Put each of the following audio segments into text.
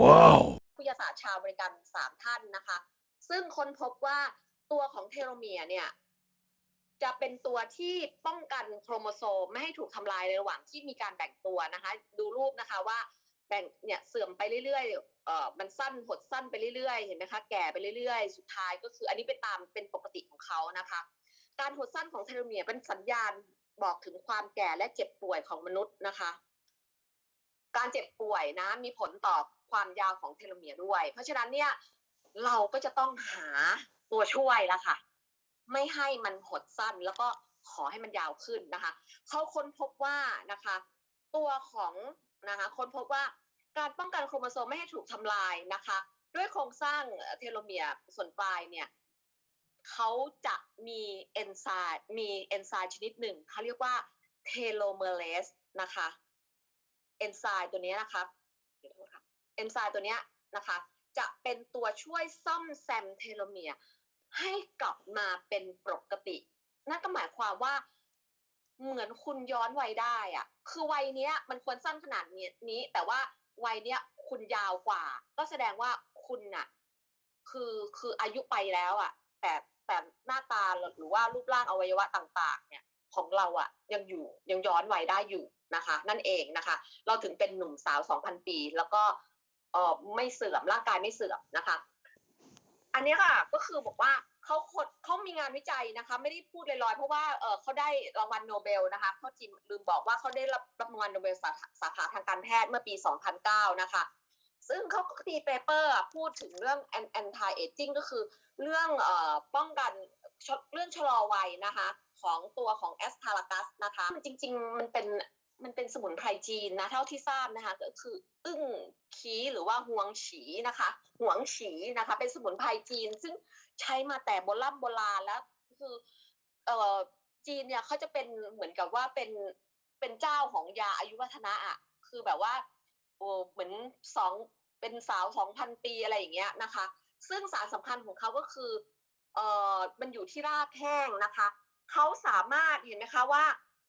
Wow. วิทยาศาสตร์ชาวอเมริกันสามท่านนะคะ ซึ่งค้นพบว่าตัวของเทโลเมียร์เนี่ย จะเป็นตัวที่ป้องกันโครโมโซมไม่ให้ถูกทำลายในระหว่างที่มีการแบ่งตัวนะคะ ดูรูปนะคะว่าแบ่งเนี่ยเสื่อมไปเรื่อยๆเอ่อมันสั้นหดสั้นไปเรื่อยๆ เห็นไหมคะ แก่ไปเรื่อยๆ สุดท้ายก็คือ อันนี้เป็นตามเป็นปกติของเขานะคะ การหดสั้นของเทโลเมียร์เป็นสัญญาณบอกถึงความแก่และเจ็บป่วยของมนุษย์นะคะ การเจ็บป่วยนะมีผลต่อ ความยาวของเทโลเมียร์ด้วย เพราะฉะนั้นเนี่ยเราก็จะต้องหาตัวช่วยล้วค่ะ ไม่ให้มันหดสั้นแล้วก็ขอให้มันยาวขึ้นนะคะเขาค้นพบว่านะคะ ตัวของนะคะค้นพบว่าการป้องกันโครโมโซมไม่ให้ถูกทำลายนะคะ ด้วยโครงสร้างเทโลเมียร์ส่วนปลายเนี่ยเขาจะมีเอนไซม์มีเอนไซม์ชนิดหนึ่งเขาเรียกว่าเทโลเมอเรสนะคะเอนไซม์ตัวนี้นะคะ เอนไซม์ตัวเนี้ยนะคะ จะเป็นตัวช่วยซ่อมแซมเทโลเมียร์ให้กลับมาเป็นปกตินั่นก็หมายความว่าเหมือนคุณย้อนวัยได้อะคือวัยเนี้ยมันควรสั้นขนาดนี้นี้ แต่ว่าวัยเนี้ยคุณยาวกว่า ก็แสดงว่าคุณน่ะ คือคืออายุไปแล้วอะแต่แต่หน้าตาหรือว่ารูปร่างอวัยวะต่างๆ เนี่ย ของเราอะยังอยู่ยังย้อนวัยได้อยู่นะคะ นั่นเองนะคะ เราถึงเป็นหนุ่มสาว 2,000 ปี แล้วก็ เออไม่เสื่อมร่างกายไม่เสื่อมนะคะ อันนี้ค่ะก็คือบอกว่าเขาคนเขามีงานวิจัยนะคะ ไม่ได้พูดลอยๆเพราะว่าเออเขาได้รางวัลโนเบลนะคะเขาจิมลืมบอกว่าเขาได้รับรางวัลโนเบลสาขาสาขาทางการแพทย์เมื่อปี 2009 นะคะ ซึ่งเขาก็มีเปเปอร์พูดถึงเรื่อง anti aging ก็คือเรื่องเอ่อป้องกันชะเรื่องชะลอวัยนะคะ ของตัวของแอสทาลากัสนะคะ จริง ๆ มันเป็น มันเป็นสมุนไพรจีนนะเท่าที่ทราบนะคะ ก็คือ อึ้งขีหรือว่าห่วงฉีนะคะห่วงฉีนะคะ เป็นสมุนไพรจีน ซึ่งใช้มาแต่โบราณโบราณแล้วคือเอ่อจีนเนี่ยเขาจะเป็นเหมือนกับว่าเป็นเป็นเจ้าของยาอายุวัฒนะอะคือแบบว่าโอ้เหมือนสองเป็นสาวสองพันปีอะไรอย่างเงี้ยนะคะ ซึ่งสารสำคัญของเขาก็คือเอ่อมันอยู่ที่รากแห้งนะคะเขาสามารถเห็นไหมคะว่า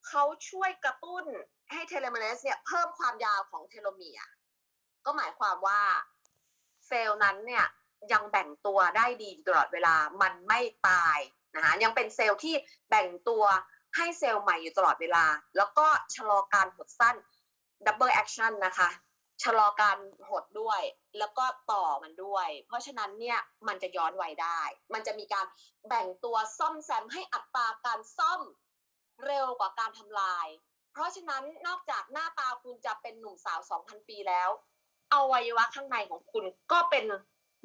เขาช่วยกระตุ้นให้เทโลเมเรสเนี่ยเพิ่มความยาวของเทโลเมียร์ก็หมายความว่าเซลล์นั้นเนี่ยยังแบ่งตัวได้ดีอยู่ตลอดเวลามันไม่ตายนะคะยังเป็นเซลล์ที่แบ่งตัวให้เซลล์ใหม่อยู่ตลอดเวลา แล้วก็ชะลอการหดสั้นดับเบิลแอคชั่นนะคะชะลอการหดด้วย แล้วก็ต่อมันด้วย เพราะฉะนั้นเนี่ยมันจะย้อนไวได้ มันจะมีการแบ่งตัวซ่อมแซมให้อัตราการซ่อม เร็วกว่าการทำลาย เพราะฉะนั้นนอกจากหน้าตาคุณจะเป็นหนุ่มสาว 2,000 ปีแล้วอวัยวะข้างในของคุณก็เป็น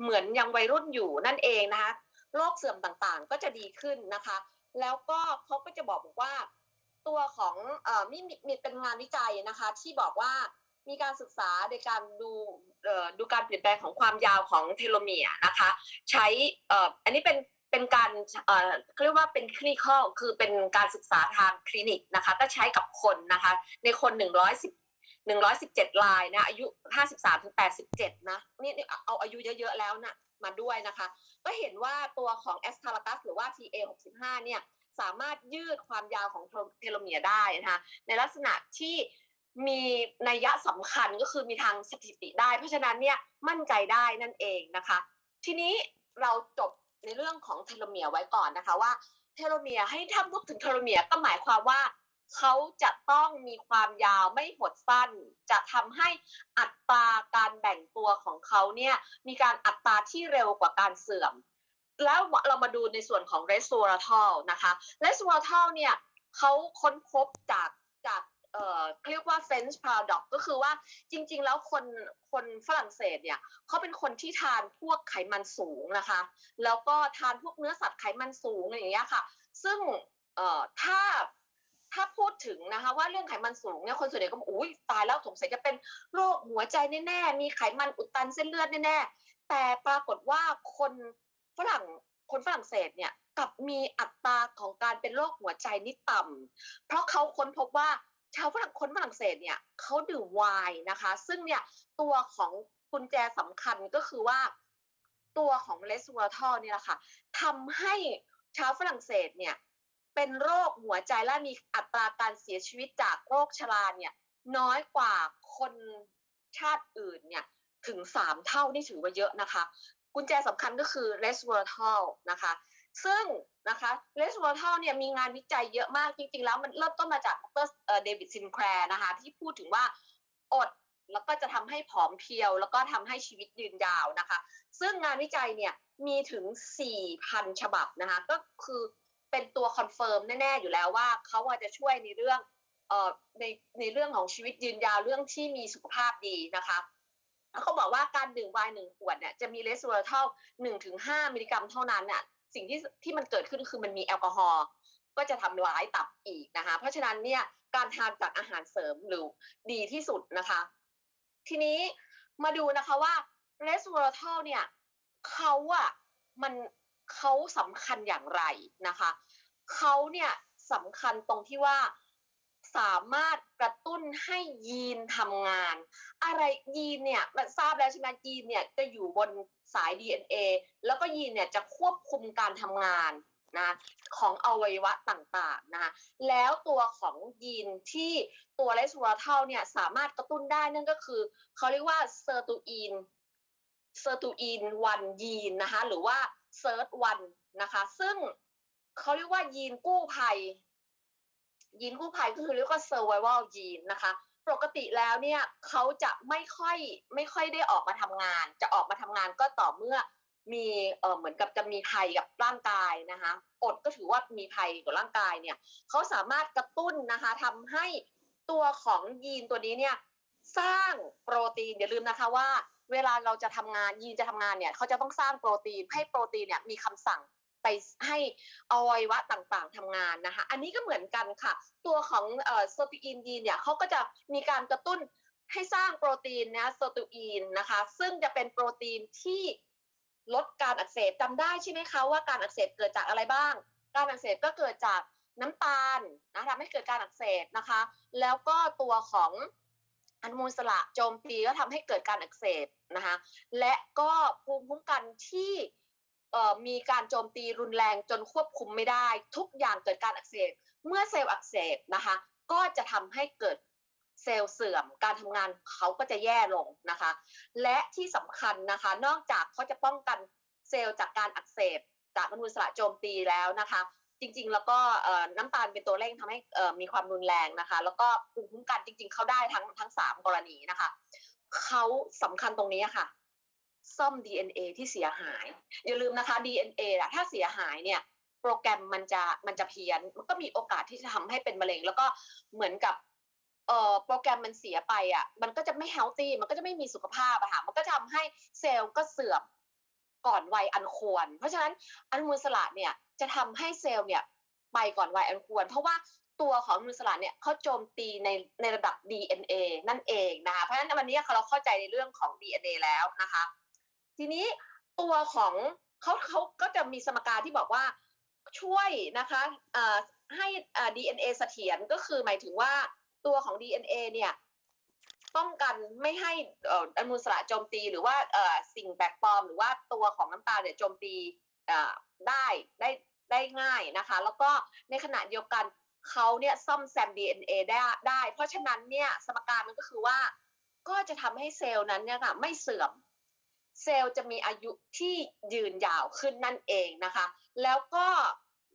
เหมือนยังวัยรุ่นอยู่นั่นเองนะคะโรคเสื่อมต่างๆก็จะดีขึ้นนะคะ แล้วก็เขาก็จะบอกบอกว่า ตัวของเอ่อมีมีมีเป็นงานวิจัยนะคะ ที่บอกว่ามีการศึกษาในการดูดูการเปลี่ยนแปลงของความยาวของเทโลเมียร์นะคะ ใช้อันนี้เป็น เป็นการเอ่อเขาเรียกว่าเป็นคลินิคอลคือเป็นการศึกษาทางคลินิกนะคะ ก็ใช้กับคนนะคะ ในคน 110 117รายนะ อายุ 53ถึง87 นะนี่นี่เอาอายุเยอะๆแล้วนะมาด้วยนะคะ ก็เห็นว่าตัวของแอสทาลากัสหรือว่า TA65 เนี่ย สามารถยืดความยาวของเทโลเมียร์ได้นะคะ ในลักษณะที่มีนัยยะสำคัญก็คือมีทางสถิติได้ เพราะฉะนั้นเนี่ยมั่นใจได้นั่นเองนะคะ ทีนี้เราจบ ในเรื่องของเทโลเมียร์ไว้ก่อนนะคะว่าเทโลเมียร์ให้ถ้าพูดถึงเทโลเมียร์ก็หมายความว่าเขาจะต้องมีความยาวไม่หดสั้น จะทำให้อัตราการแบ่งตัวของเขาเนี่ยมีการอัตราที่เร็วกว่าการเสื่อม แล้วเรามาดูในส่วนของ resveratrol นะคะ resveratrol เนี่ยเขาค้นพบจากจาก เอ่อเรียกว่า French paradox ก็คือว่าจริง ๆ แล้วคนคนฝรั่งเศสเนี่ยเขาเป็นคนที่ทานพวกไขมันสูงนะคะ แล้วก็ทานพวกเนื้อสัตว์ไขมันสูงอะไรอย่างเงี้ยค่ะ ซึ่งเอ่อถ้าถ้าพูดถึงนะคะว่าเรื่องไขมันสูงเนี่ยคนส่วนใหญ่ก็บอกอุ้ยตายแล้วสงสัยจะเป็นโรคหัวใจแน่ๆมีไขมันอุดตันเส้นเลือดแน่ๆแต่ปรากฏว่าคนฝรั่งคนฝรั่งเศสเนี่ยกับมีอัตราของการเป็นโรคหัวใจนี่ต่ำเพราะเขาค้นพบว่า ชาวฝรั่งคนฝรั่งเศสเนี่ยเขาดื่มไวน์นะคะ ซึ่งเนี่ยตัวของกุญแจสำคัญก็คือว่า ตัวของเลสวอทอเนี่ยแหละค่ะทำให้ชาวฝรั่งเศสเนี่ยเป็นโรคหัวใจและมีอัตราการเสียชีวิตจากโรคชราเนี่ยน้อยกว่าคนชาติอื่นเนี่ยถึงสามเท่านี่ถือว่าเยอะนะคะ กุญแจสำคัญก็คือ resveratrol นะคะ ซึ่งนะคะ resveratrol เนี่ยมีงานวิจัยเยอะมากจริงๆ แล้วมันเริ่มต้นมาจากดรเดวิดซินแคลร์นะคะที่พูดถึงว่าอดแล้วก็จะทำให้ผอมเพรียว แล้วก็ทำให้ชีวิตยืนยาวนะคะ ซึ่งงานวิจัยเนี่ยมีถึง 4,000 ฉบับนะคะ ก็คือเป็นตัวคอนเฟิร์มแน่ๆ อยู่แล้วว่าเขาอาจจะช่วยในเรื่องเอ่อในในเรื่องของชีวิตยืนยาวเรื่องที่มีสุขภาพดีนะคะแล้วเขาบอกว่าการดื่มไวน์หนึ่งขวดเนี่ยจะมีเลสเวอร์เท่าหนึ่งถึงห้ามิลลิกรัมเท่านั้นน่ะ สิ่งที่ที่มันเกิดขึ้นคือมันมีแอลกอฮอล์ก็จะทำร้ายตับอีกนะคะ เพราะฉะนั้นเนี่ยการทานจากอาหารเสริมหรือดีที่สุดนะคะ ทีนี้มาดูนะคะว่าเรสเวอร์ทลเนี่ยเขาอะมันเขาสำคัญอย่างไรนะคะเขาเนี่ยสำคัญตรงที่ว่า สามารถกระตุ้นให้ยีนทำงาน อะไรยีนเนี่ยมันทราบแล้วใช่ไหมยีนเนี่ยจะอยู่บนสาย DNA แล้วก็ยีนเนี่ยจะควบคุมการทำงานนะของอวัยวะต่างๆนะแล้วตัวของยีนที่ตัวเลสวอร์เทลเนี่ยสามารถกระตุ้นได้นั่นก็คือเขาเรียกว่าเซอร์ตูอินเซอร์ตูอินวันยีนนะคะหรือว่าเซิร์ตวันนะคะซึ่งเขาเรียกว่ายีนกู้ภัย ยีนกู้ภัยก็คือเรียกว่า survival gene นะคะ ปกติแล้วเนี่ยเขาจะไม่ค่อยไม่ค่อยได้ออกมาทำงาน จะออกมาทำงานก็ต่อเมื่อมีเออเหมือนกับจะมีภัยกับร่างกายนะคะอดก็ถือว่ามีภัยกับร่างกายเนี่ยเขาสามารถกระตุ้นนะคะทำให้ตัวของยีนตัวนี้เนี่ยสร้างโปรตีนอย่าลืมนะคะว่า เวลาเราจะทำงานยีนจะทำงานเนี่ยเขาจะต้องสร้างโปรตีนให้โปรตีนเนี่ยมีคำสั่ง ไปให้อวัยวะต่างๆทำงานนะคะอันนี้ก็เหมือนกันค่ะ ตัวของเอ่อโซตีอินยีนเนี่ยเขาก็จะมีการกระตุ้นให้สร้างโปรตีนนะโซตูอินนะคะ ซึ่งจะเป็นโปรตีนที่ลดการอักเสบจำได้ใช่ไหมคะว่าการอักเสบเกิดจากอะไรบ้าง การอักเสบก็เกิดจากน้ำตาลนะทำให้เกิดการอักเสบนะคะ แล้วก็ตัวของอนุมูลสระโจมตีก็ทำให้เกิดการอักเสบนะคะ และก็ภูมิคุ้มกันที่ มีการโจมตีรุนแรงจนควบคุมไม่ได้ ทุกอย่างเกิดการอักเสบเมื่อเซลล์อักเสบนะคะ ก็จะทำให้เกิดเซลล์เสื่อม การทำงานเขาก็จะแย่ลงนะคะ และที่สำคัญนะคะ นอกจากเขาจะป้องกันเซลล์จากการอักเสบจากอนุมูลอิสระโจมตีแล้วนะคะ จริงๆ แล้วก็น้ำตาลเป็นตัวเร่งทำให้มีความรุนแรงนะคะ แล้วก็ภูมิคุ้มกันจริง ๆเขาได้ทั้งทั้งสามกรณีนะคะเขาสำคัญตรงนี้ค่ะ ซ่อม DNA ที่เสียหาย อย่าลืมนะคะ DNA อะถ้าเสียหายเนี่ยโปรแกรมมันจะมันจะเพี้ยน มันก็มีโอกาสที่จะทำให้เป็นมะเร็ง แล้วก็เหมือนกับเอ่อโปรแกรมมันเสียไปอะ มันก็จะไม่เฮลตี้มันก็จะไม่มีสุขภาพอะค่ะมันก็จะทำให้เซลล์ก็เสื่อมก่อนวัยอันควร เพราะฉะนั้นอนุมูลสระเนี่ยจะทำให้เซลล์เนี่ยไปก่อนวัยอันควร เพราะว่าตัวของอนุมูลสระเนี่ยเขาโจมตีในในระดับ DNA นั่นเองนะคะเพราะฉะนั้นวันนี้เราเข้าใจในเรื่องของ DNA แล้วนะคะ ทีนี้ตัวของเขาเขาก็จะมีสมการที่บอกว่าช่วยนะคะเอ่อให้อ่า DNA เสถียรก็คือหมายถึงว่าตัวของ DNA เนี่ยป้องกันไม่ให้ออนุมูลสระโจมตี หรือว่าเอ่อสิ่งแปลกปลอม หรือว่าตัวของน้ำตาลเนี่ยโจมตีได้ได้ได้ง่ายนะคะ แล้วก็ในขณะเดียวกันเขาเนี่ยซ่อมแซม DNA ได้ได้ เพราะฉะนั้นเนี่ยสมการมันก็คือว่าก็จะทำให้เซลล์นั้นเนี่ยค่ะไม่เสื่อม เซลล์จะมีอายุที่ยืนยาวขึ้นนั่นเองนะคะ แล้วก็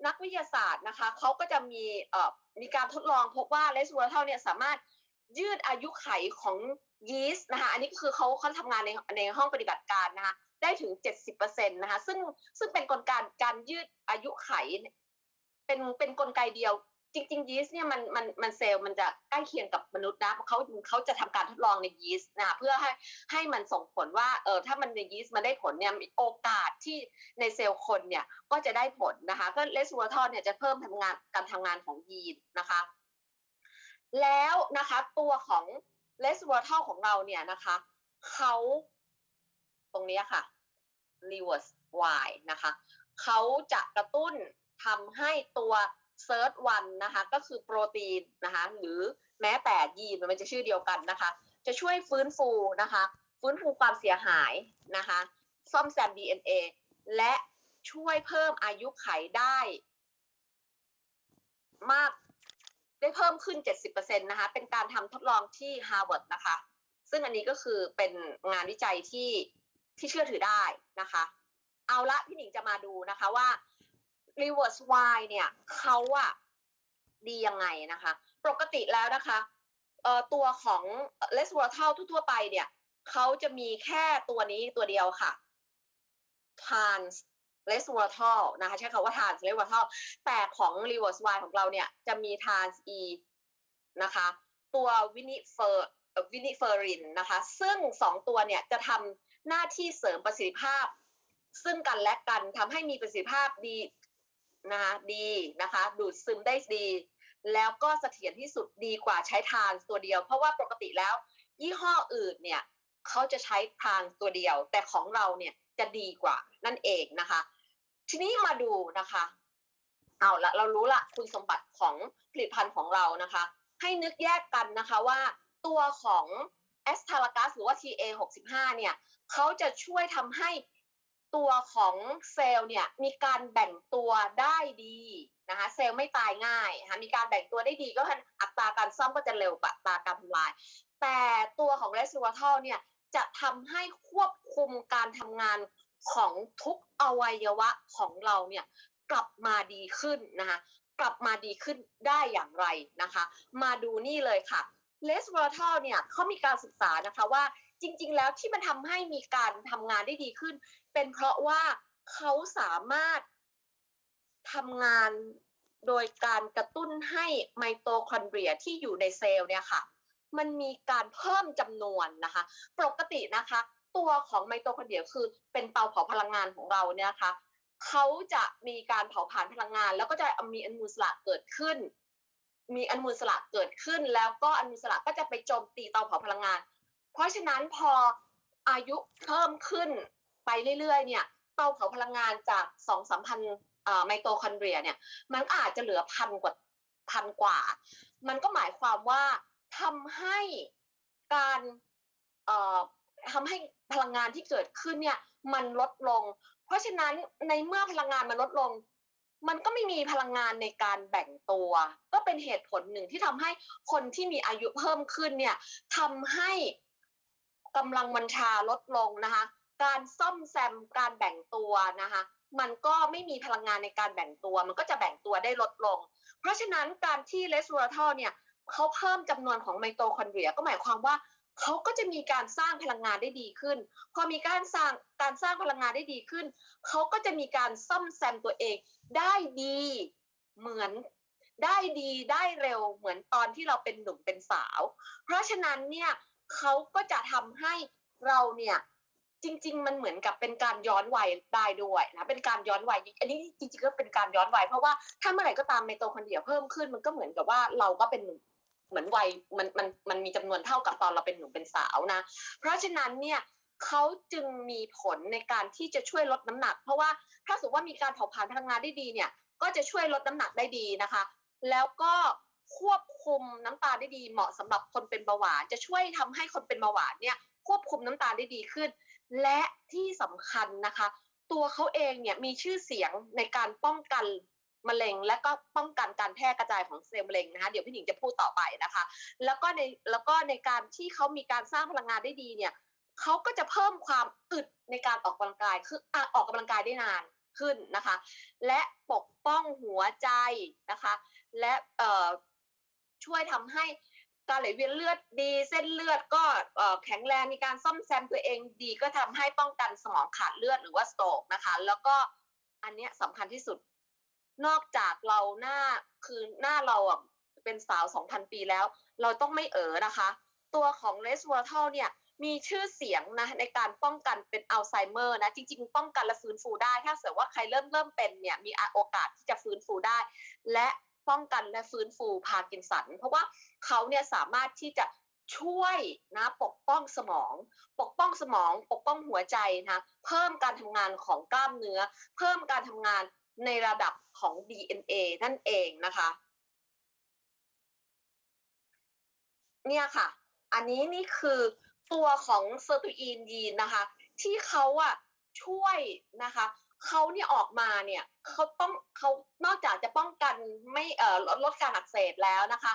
นักวิทยาศาสตร์นะคะเขาก็จะมีเอ่อมีการทดลองพบว่าเลสเวอร์เทลเนี่ยสามารถยืดอายุไขของยีสต์นะคะอันนี้ก็คือเขาเขาทำงานในในห้องปฏิบัติการนะคะได้ถึง 70%นะคะซึ่งซึ่งเป็นกลการการยืดอายุไข เป็นเป็นกลไกเดียว จริงๆยีสต์เนี่ยมันมันมันเซลล์มันจะใกล้เคียงกับมนุษย์นะเพราะเขาเขาจะทำการทดลองในยีสต์นะคะเพื่อให้ให้มันส่งผลว่าเออถ้ามันในยีสต์มันได้ผลเนี่ยโอกาสที่ในเซลล์คนเนี่ยก็จะได้ผลนะคะก็เลสเวอร์ทอนเนี่ยจะเพิ่มทำงานการทำงานของยีนนะคะ แล้วนะคะตัวของเลสเวอร์ทอลของเราเนี่ยนะคะเขาตรงนี้ค่ะ reverse y นะคะเขาจะกระตุ้นทำให้ตัว search one นะคะก็คือโปรตีนนะคะหรือแม้แต่ยีนมันจะชื่อเดียวกันนะคะ จะช่วยฟื้นฟูนะคะ ฟื้นฟูความเสียหายนะคะ ซ่อมแซม DNA และช่วยเพิ่มอายุไขได้ มากได้เพิ่มขึ้น 70%นะคะ เป็นการทำทดลองที่ Harvard นะคะ ซึ่งอันนี้ก็คือเป็นงานวิจัยที่ที่เชื่อถือได้นะคะ เอาละพี่หนิงจะมาดูนะคะว่า reverse Y เนี่ยเขาอะดียังไงนะคะ ปกติแล้วนะคะเอ่อตัวของ l e s v o l a t i l e ทั่วๆไปเนี่ยเขาจะมีแค่ตัวนี้ตัวเดียวค่ะ trans l e s v o l a t i l e นะคะใช้คำว่า trans l e s v o l a t i l e แต่ของ reverse Y ของเราเนี่ยจะมี trans E นะคะ ตัววินิเฟอร์วินิเฟอรินนะคะ ซึ่งสองตัวเนี่ยจะทำหน้าที่เสริมประสิทธิภาพ ซึ่งกันและกันทำให้มีประสิทธิภาพดี นะคะดีนะคะ ดูดซึมได้ดี แล้วก็เสถียรที่สุดดีกว่าใช้ทานตัวเดียว เพราะว่าปกติแล้ว ยี่ห้ออื่นเนี่ยเขาจะใช้ทานตัวเดียว แต่ของเราเนี่ยจะดีกว่านั่นเองนะคะ ทีนี้มาดูนะคะเอาละเรารู้ละคุณสมบัติของผลิตภัณฑ์ของเรานะคะ ให้นึกแยกกันนะคะว่าตัวของแอสทาลากัสหรือว่า TA65 เนี่ยเขาจะช่วยทำให้ ตัวของเซลล์เนี่ยมีการแบ่งตัวได้ดีนะคะเซลล์ไม่ตายง่ายนะคะมีการแบ่งตัวได้ดีก็อัตราการซ่อมก็จะเร็วกว่าอัตราการทำลาย แต่ตัวของเรส v ว r ท l เนี่ยจะทำให้ควบคุมการทำงานของทุกอวัยวะของเราเนี่ยกลับมาดีขึ้นนะคะกลับมาดีขึ้นได้อย่างไรนะคะ มาดูนี่เลยค่ะเลส v ว r ท l เนี่ยเขามีการศึกษานะคะว่าจริง ๆ แล้วที่มันทำให้มีการทำงานได้ดีขึ้น เป็นเพราะว่าเขาสามารถทำงานโดยการกระตุ้นให้ไมโตคอนเดรียที่อยู่ในเซลล์เนี่ยค่ะ มันมีการเพิ่มจำนวนนะคะ ปกตินะคะ ตัวของไมโตคอนเดรียคือเป็นเตาเผาพลังงานของเราเนี่ยนะคะเขาจะมีการเผาผลาญพลังงาน แล้วก็จะมีอนุมูลอิสระเกิดขึ้น มีอนุมูลอิสระเกิดขึ้น แล้วก็อนุมูลอิสระก็จะไปโจมตีเตาเผาพลังงาน เพราะฉะนั้นพออายุเพิ่มขึ้น ไปเรื่อยๆเนี่ยเตาเผาพลังงานจากสองสามพันไมโตคอนเดรียเนี่ยมันอาจจะเหลือพันกว่าพันกว่า มันก็หมายความว่าทำให้การเอ่อทำให้พลังงานที่เกิดขึ้นเนี่ยมันลดลง เพราะฉะนั้นในเมื่อพลังงานมันลดลง มันก็ไม่มีพลังงานในการแบ่งตัว ก็เป็นเหตุผลหนึ่งที่ทำให้คนที่มีอายุเพิ่มขึ้นเนี่ยทำให้กำลังวัญชาลดลงนะคะ การซ่อมแซมการแบ่งตัวนะคะ มันก็ไม่มีพลังงานในการแบ่งตัว มันก็จะแบ่งตัวได้ลดลง เพราะฉะนั้นการที่เลส v ว r ท l เนี่ยเขาเพิ่มจำนวนของไมโตคอนเดรียก็หมายความว่าเขาก็จะมีการสร้างพลังงานได้ดีขึ้น พอมีการสร้างการสร้างพลังงานได้ดีขึ้น เขาก็จะมีการซ่อมแซมตัวเอง ได้ดีเหมือนได้ดีได้เร็วเหมือนตอนที่เราเป็นหนุ่มเป็นสาว เพราะฉะนั้นเนี่ยเขาก็จะทำให้เราเนี่ย จริง ๆ มันเหมือนกับเป็นการย้อนวัยได้ด้วยนะเป็นการย้อนวัยอันนี้จริงๆก็เป็นการย้อนวัยเพราะว่าถ้าเมื่อไหร่ก็ตามไมโตคอนเดรียเพิ่มขึ้น มันก็เหมือนกับว่าเราก็เป็นเหมือนวัยมันมันมันมีจำนวนเท่ากับตอนเราเป็นหนุ่มเป็นสาวนะ เพราะฉะนั้นเนี่ยเขาจึงมีผลในการที่จะช่วยลดน้ำหนัก เพราะว่าถ้าสมมติว่ามีการเผาผลาญพลังงานได้ดีเนี่ย ก็จะช่วยลดน้ำหนักได้ดีนะคะ แล้วก็ควบคุมน้ำตาลได้ดีเหมาะสำหรับคนเป็นเบาหวาน จะช่วยทำให้คนเป็นเบาหวานเนี่ยควบคุมน้ำตาลได้ดีขึ้น และที่สำคัญนะคะ ตัวเขาเองเนี่ยมีชื่อเสียงในการป้องกันมะเร็ง และก็ป้องกันการแพร่กระจายของเซลล์มะเร็งนะคะเดี๋ยวพี่หนิงจะพูดต่อไปนะคะ แล้วก็ในแล้วก็ในการที่เขามีการสร้างพลังงานได้ดีเนี่ยเขาก็จะเพิ่มความอึดในการออกกำลังกายคือออกกำลังกายได้นานขึ้นนะคะ และปกป้องหัวใจนะคะ และช่วยทำให้ การไหลเวียนเลือดดีเส้นเลือดก็แข็งแรงมีการซ่อมแซมตัวเองดีก็ทำให้ป้องกันสมองขาดเลือดหรือว่าสโตรกนะคะ แล้วก็อันนี้สำคัญที่สุด นอกจากเราหน้าคือหน้าเราอะเป็นสาว 2,000 ปีแล้ว เราต้องไม่เอ๋อนะคะ ตัวของเลสวอร์ทัลเนี่ยมีชื่อเสียงนะในการป้องกันเป็นอัลไซเมอร์นะจริง ๆ ป้องกันและฟื้นฟูได้ ถ้าเกิดว่าใครเริ่มเริ่มเป็นเนี่ยมีโอกาสที่จะฟื้นฟูได้ และ ป้องกันและฟื้นฟูพาร์กินสัน เพราะว่าเขาเนี่ยสามารถที่จะช่วยนะปกป้องสมอง ปกป้องสมอง ปกป้องหัวใจนะเพิ่มการทำงานของกล้ามเนื้อ เพิ่มการทำงานในระดับของ DNA นั่นเองนะคะ เนี่ยค่ะ อันนี้นี่คือตัวของเซอร์ตูอินยีนนะคะ ที่เขาอะช่วยนะคะ เขาเนี่ยออกมาเนี่ยเขาต้องเขานอกจากจะป้องกันไม่เอ่อลดการอักเสบแล้วนะคะ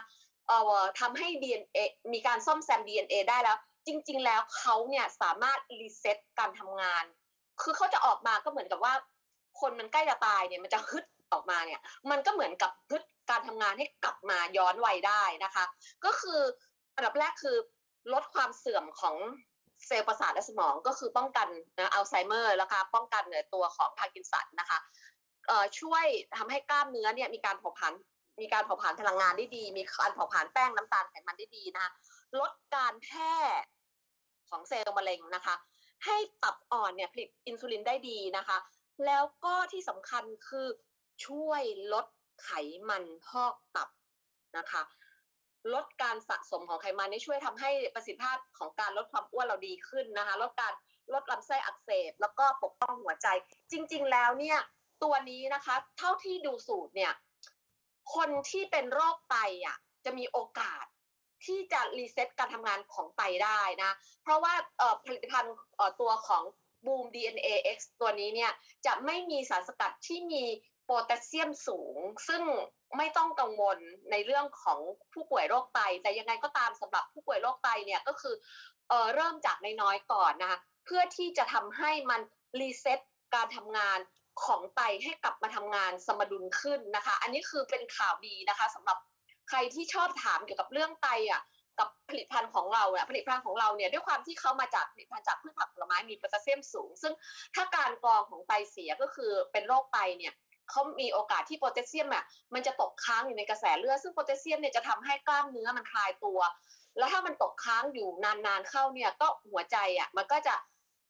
เอ่อทำให้ DNA มีการซ่อมแซม DNA ได้แล้ว จริง ๆ แล้วเขาเนี่ยสามารถรีเซ็ตการทำงาน คือเขาจะออกมาก็เหมือนกับว่า คนมันใกล้จะตายเนี่ยมันจะฮึดออกมาเนี่ยมันก็เหมือนกับฮึดการทำงานให้กลับมาย้อนวัยได้นะคะ ก็คืออันดับแรกคือลดความเสื่อมของ เซลล์ประสาทและสมองก็คือป้องกันนะอัลไซเมอร์แล้วก็ป้องกันในตัวของพาร์กินสันนะคะเอ่อช่วยทำให้กล้ามเนื้อเนี่ยมีการเผาผลาญมีการเผาผลาญพลังงานได้ดี มีการเผาผลาญแป้งน้ำตาลไขมันได้ดีนะคะลดการแพร่ของเซลล์มะเร็งนะคะ ให้ตับอ่อนเนี่ยผลิตอินซูลินได้ดีนะคะ แล้วก็ที่สำคัญคือช่วยลดไขมันพอกตับนะคะ ลดการสะสมของไขมันนี่ช่วยทำให้ประสิทธิภาพของการลดความอ้วนเราดีขึ้นนะคะลดการลดลำไส้อักเสบ แล้วก็ปกป้องหัวใจ จริง ๆ แล้วเนี่ยตัวนี้นะคะ เท่าที่ดูสูตรเนี่ยคนที่เป็นโรคไตอะจะมีโอกาสที่จะรีเซ็ตการทำงานของไตได้นะ เพราะว่าผลิตภัณฑ์ตัวของ Boom DNA X ตัวนี้เนี่ยจะไม่มีสารสกัดที่มี โพแทสเซียมสูง ซึ่งไม่ต้องกังวลในเรื่องของผู้ป่วยโรคไต แต่ยังไงก็ตามสำหรับผู้ป่วยโรคไตเนี่ยก็คือเออเริ่มจากนน้อยๆก่อนนะคะเพื่อที่จะทำให้มันรีเซ็ตการทำงานของไตให้กลับมาทำงานสมดุลขึ้นนะคะ อันนี้คือเป็นข่าวดีนะคะสำหรับใครที่ชอบถามเกี่ยวกับเรื่องไตอะกับผลิตภัณฑ์ของเราเนี่ยผลิตภัณฑ์ของเราเนี่ยด้วยความที่เขามาจากผลิตภัณฑ์จากพืชผักผลไม้มีโพแทสเซียมสูง ซึ่งถ้าการกรองของไตเสียก็คือเป็นโรคไตเนี่ย เขามีโอกาสที่โพแทสเซียมอะมันจะตกค้างอยู่ในกระแสเลือดซึ่งโพแทสเซียมเนี่ยจะทำให้กล้ามเนื้อมันคลายตัว แล้วถ้ามันตกค้างอยู่นานๆเข้าเนี่ยก็หัวใจอะมันก็จะ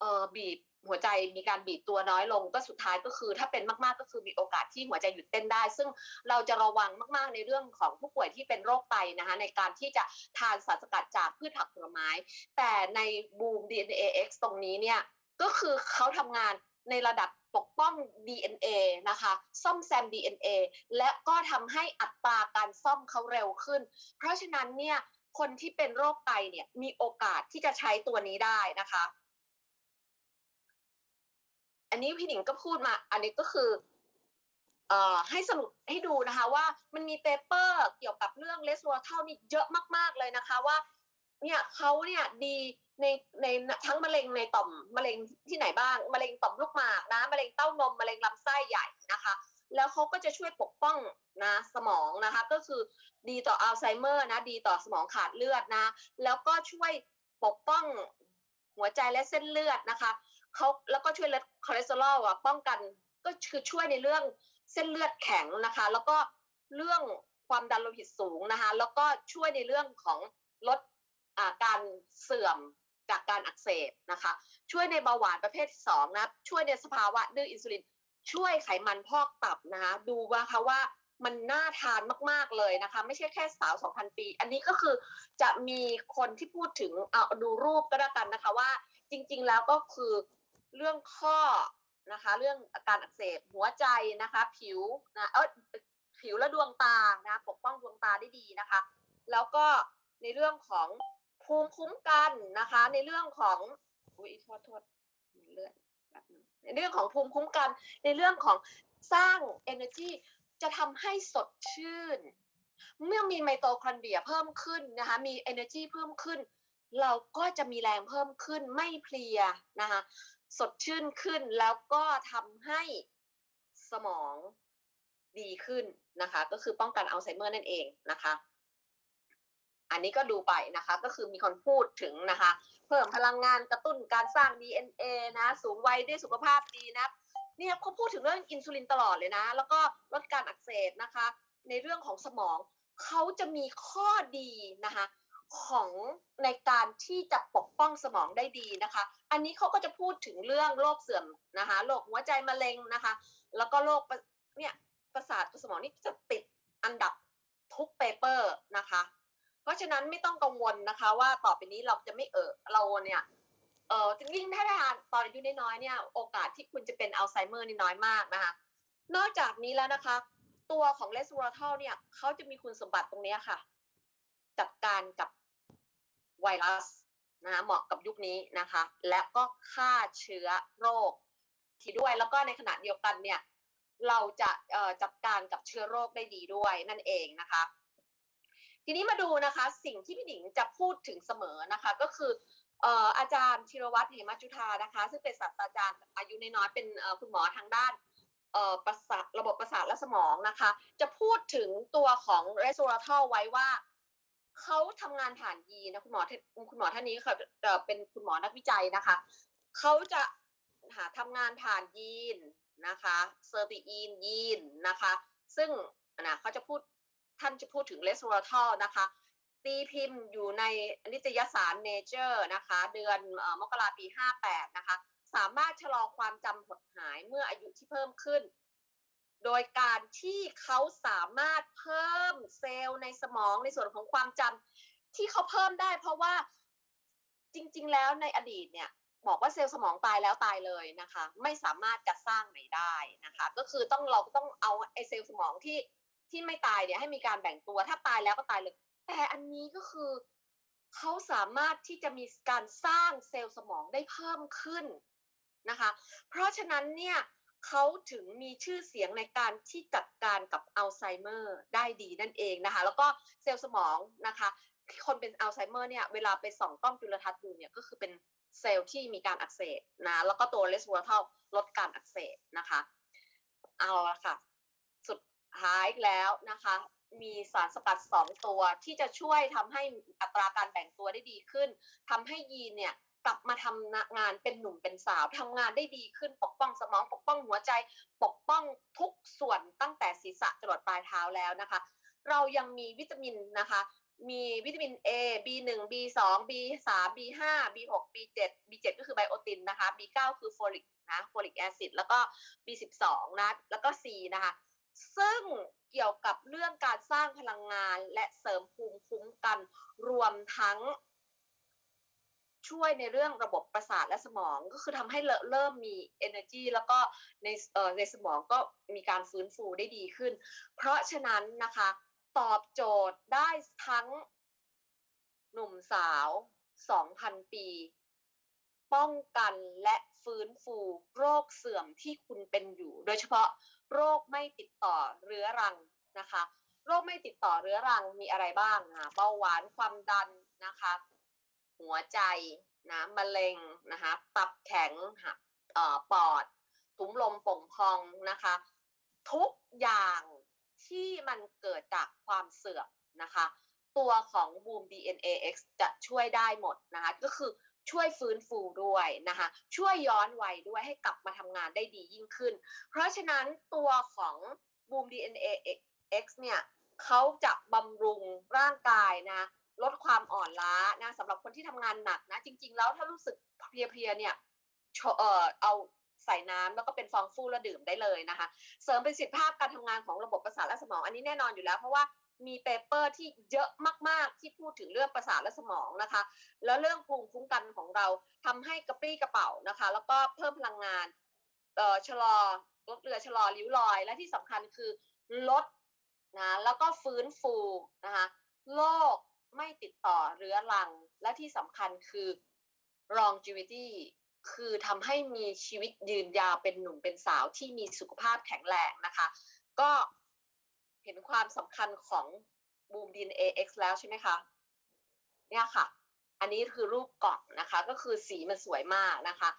เอ่อบีบหัวใจมีการบีบตัวน้อยลงก็สุดท้ายก็คือ ถ้าเป็นมากๆก็คือมีโอกาสที่หัวใจหยุดเต้นได้ ซึ่งเราจะระวังมากๆในเรื่องของผู้ป่วยที่เป็นโรคไตนะคะในการที่จะทานสารสกัดจากพืชผักผลไม้ แต่ใน Boom DNA X ตรงนี้เนี่ยก็คือเขาทำงาน ในระดับปกป้อง DNA นะคะ ซ่อมแซม DNA และก็ทำให้อัตราการซ่อมเขาเร็วขึ้น เพราะฉะนั้นเนี่ยคนที่เป็นโรคไตเนี่ยมีโอกาสที่จะใช้ตัวนี้ได้นะคะ อันนี้พี่หนิงก็พูดมา อันนี้ก็คือเอ่อให้สรุปให้ดูนะคะว่ามันมีเปเปอร์เกี่ยวกับเรื่องเลสโวเทลนี่เยอะมาก ๆ เลยนะคะว่าเนี่ยเขาเนี่ยดี ในในทั้งมะเร็งในต่อมมะเร็งที่ไหนบ้างมะเร็งต่อมลูกหมากนะมะเร็งเต้านมมะเร็งลำไส้ใหญ่นะคะ แล้วเขาก็จะช่วยปกป้องนะสมองนะคะ ก็คือดีต่ออัลไซเมอร์นะดีต่อสมองขาดเลือดนะ แล้วก็ช่วยปกป้องหัวใจและเส้นเลือดนะคะเขาแล้วก็ช่วยลดคอเลสเตอรอลอะป้องกันก็คือช่วยในเรื่องเส้นเลือดแข็งนะคะ แล้วก็เรื่องความดันโลหิตสูงนะคะ แล้วก็ช่วยในเรื่องของลดอ่าการเสื่อม จากการอักเสบนะคะ ช่วยในเบาหวานประเภทที่สองนะช่วยในสภาวะดื้ออินซูลิน ช่วยไขมันพอกตับนะคะดูว่าคะว่ามันน่าทานมาก ๆ เลยนะคะ ไม่ใช่แค่สาว 2,000 ปี อันนี้ก็คือจะมีคนที่พูดถึงเอาดูรูปก็แล้วกันนะคะว่าจริง ๆ แล้วก็คือเรื่องข้อนะคะ เรื่องอาการอักเสบหัวใจนะคะ ผิวนะเออผิวและดวงตานะปกป้องดวงตาได้ดีนะคะ แล้วก็ในเรื่องของ ภูมิคุ้มกันนะคะ ในเรื่องของอุ้ยโทษโทษเลือดในเรื่องของภูมิคุ้มกัน ในเรื่องของสร้าง energy จะทำให้สดชื่น เมื่อมีไมโตคอนเดรียเพิ่มขึ้นนะคะ มี energy เพิ่มขึ้น เราก็จะมีแรงเพิ่มขึ้นไม่เพลียนะคะ สดชื่นขึ้นแล้วก็ทำให้สมองดีขึ้นนะคะ ก็คือป้องกันอัลไซเมอร์นั่นเองนะคะ อันนี้ก็ดูไปนะคะก็คือมีคนพูดถึงนะคะ เพิ่มพลังงานกระตุ้นการสร้าง DNA นะ สูงวัยได้สุขภาพดีนะเนี่ยเขาพูดถึงเรื่องอินซูลินตลอดเลยนะ แล้วก็ลดการอักเสบนะคะ ในเรื่องของสมองเขาจะมีข้อดีนะคะของในการที่จะปกป้องสมองได้ดีนะคะ อันนี้เขาก็จะพูดถึงเรื่องโรคเสื่อมนะคะโรคหัวใจมะเร็งนะคะ แล้วก็โรคเนี่ยประสาทสมองนี่จะติดอันดับทุกเปเปอร์นะคะ เพราะฉะนั้นไม่ต้องกังวลนะคะ ว่าต่อไปนี้เราจะไม่เออเราเนี่ยเออยิ่งถ้าทานตอนอายุน้อยๆเนี่ยโอกาสที่คุณจะเป็นอัลไซเมอร์นี่น้อยมากนะคะนอกจากนี้แล้วนะคะ ตัวของเลสโวอทอลเนี่ยเขาจะมีคุณสมบัติตรงนี้ค่ะ จัดการกับไวรัสนะะเหมาะกับยุคนี้นะคะ และก็ฆ่าเชื้อโรค ที่ด้วยแล้วก็ในขณะเดียวกันเนี่ยเราจะจัดการกับเชื้อโรคได้ดีด้วยนั่นเองนะคะ ทีนี้มาดูนะคะสิ่งที่พี่หนิงจะพูดถึงเสมอนะคะก็คืออาจารย์ชิรวัตรเหมจุธานะคะ ซึ่งเป็นศาสตราจารย์อายุน้อยเป็นคุณหมอทางด้านประสาทระบบประสาทและสมองนะคะ จะพูดถึงตัวของ resveratrol ไว้ว่าเขาทำงานผ่านยีนนะคุณหมอท่านคุณหมอท่านนี้เขาเอ่อเป็นคุณหมอนักวิจัยนะคะเขาจะหาทำงานผ่านยีนนะคะเซอร์ตีอีนยีนนะคะ ซึ่งนะเขาจะพูด ท่านจะพูดถึง resveratrol นะคะตีพิมพ์อยู่ในนิตยสาร Nature นะคะ เดือนอมกราปี 58 นะคะ สามารถชะลอความจำหดหายเมื่ออายุที่เพิ่มขึ้น โดยการที่เขาสามารถเพิ่มเซลล์ในสมองในส่วนของความจำที่เขาเพิ่มได้เพราะว่าจริง ๆ แล้วในอดีตเนี่ยบอกว่าเซลล์สมองตายแล้วตายเลยนะคะ ไม่สามารถจะสร้างใหม่ได้นะคะ ก็คือต้องเราต้องเอาไอเซลล์สมองที่ ที่ไม่ตายเนี่ยให้มีการแบ่งตัว ถ้าตายแล้วก็ตายเลย แต่อันนี้ก็คือเขาสามารถที่จะมีการสร้างเซลล์สมองได้เพิ่มขึ้นนะคะ เพราะฉะนั้นเนี่ยเขาถึงมีชื่อเสียงในการที่จัดการกับอัลไซเมอร์ได้ดีนั่นเองนะคะ แล้วก็เซลล์สมองนะคะ คนเป็นอัลไซเมอร์เนี่ยเวลาไปส่องกล้องจุลทรรศน์ดูเนี่ยก็คือเป็นเซลล์ที่มีการอักเสบนะแล้วก็ตัวเลสโวอทัลลดการอักเสบนะคะ เอาละค่ะ สุดท้ายแล้วนะคะ มีสารสกัดสองตัวที่จะช่วยทำให้อัตราการแบ่งตัวได้ดีขึ้นทำให้ยีนเนี่ยกลับมาทำงานเป็นหนุ่มเป็นสาวทำงานได้ดีขึ้น ปกป้องสมอง ปกป้องหัวใจ ปกป้องทุกส่วนตั้งแต่ศีรษะจรดปลายเท้าแล้วนะคะ เรายังมีวิตามินนะคะ มีวิตามิน A B1 B2 B3 B5 B6 B7 B7 ก็คือไบโอตินนะคะ B9 คือโฟลิกนะโฟลิกแอซิดแล้วก็ B12 นะแล้วก็ C นะคะ ซึ่งเกี่ยวกับเรื่องการสร้างพลังงานและเสริมภูมิคุ้มกันรวมทั้งช่วยในเรื่องระบบประสาทและสมองก็คือทำให้เริ่มมี energy แล้วก็ในเอ่อในสมองก็มีการฟื้นฟูได้ดีขึ้น เพราะฉะนั้นนะคะ ตอบโจทย์ได้ทั้งหนุ่มสาว 2,000 ปี ป้องกันและฟื้นฟูโรคเสื่อมที่คุณเป็นอยู่ โดยเฉพาะ โรคไม่ติดต่อเรื้อรังนะคะ โรคไม่ติดต่อเรื้อรังมีอะไรบ้างนะเบาหวานความดันนะคะ หัวใจนะมะเร็งนะคะตับแข็งค่ะเออปอดถุงลมป่งพองนะคะ ทุกอย่างที่มันเกิดจากความเสื่อมนะคะ ตัวของ Boom DNAX จะช่วยได้หมดนะคะก็คือ ช่วยฟื้นฟูด้วยนะคะ ช่วยย้อนวัยด้วยให้กลับมาทำงานได้ดียิ่งขึ้น เพราะฉะนั้นตัวของ Boom DNAX เนี่ยเขาจะบำรุงร่างกายนะลดความอ่อนล้านะสำหรับคนที่ทำงานหนักนะ จริง ๆ แล้วถ้ารู้สึกเพลียๆเนี่ยเออเอาใส่น้ำแล้วก็เป็นฟองฟูแล้วดื่มได้เลยนะคะ เสริมประสิทธิภาพการทำงานของระบบประสาทและสมองอันนี้แน่นอนอยู่แล้ว เพราะว่า มีเปเปอร์ที่เยอะมาก ๆ ที่พูดถึงเรื่องประสาทและสมองนะคะ แล้วเรื่องภูมิคุ้มกันของเราทำให้กระปรี้กระเป๋านะคะ แล้วก็เพิ่มพลังงานเอ่อชะลอลดเรือชะลอริ้วรอย และที่สำคัญคือลดนะแล้วก็ฟื้นฟูนะคะโรคไม่ติดต่อเรื้อรัง และที่สำคัญคือ longevity คือทำให้มีชีวิตยืนยาวเป็นหนุ่มเป็นสาวที่มีสุขภาพแข็งแรงนะคะ ก็ เห็นความสำคัญของบูมดิน AX แล้วใช่ไหมคะ เนี่ยค่ะ อันนี้คือรูปกล่องนะคะ ก็คือสีมันสวยมากนะคะ